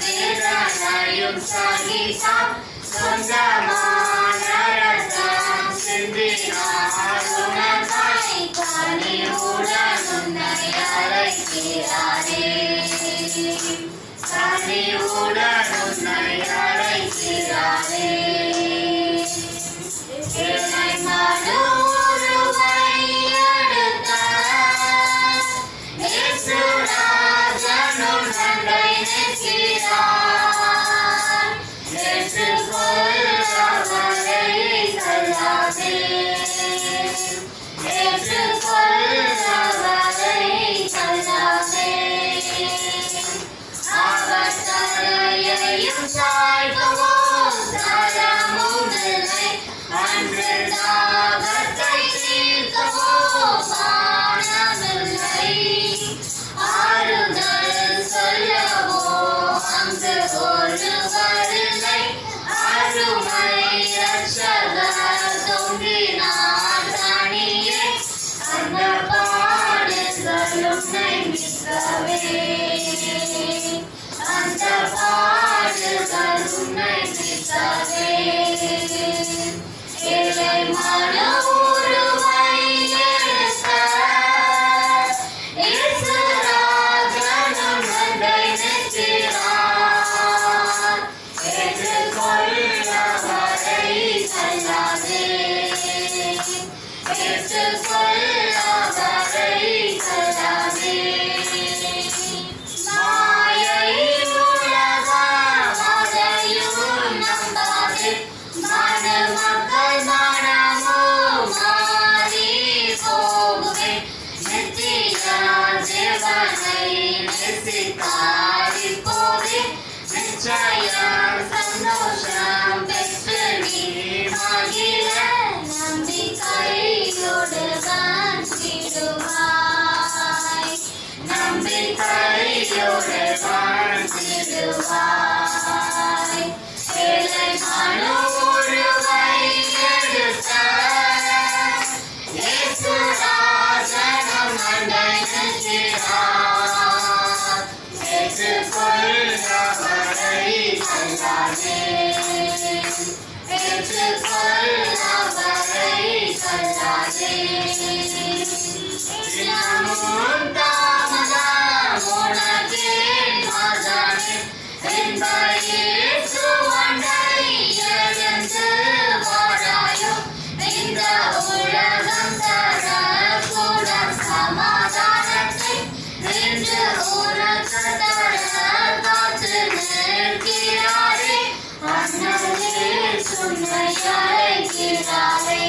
Jeruzalem's Sagita, Sondamanaratha, Sindhina, Sunamai, Pani Uda, Sundayarai, Kirare, Pani Uda, Sundayarai, விஸ்வமே அந்த பாடுகள் உன்னை விசாவே. Jaya. Brasil. அழைக்கிறாரே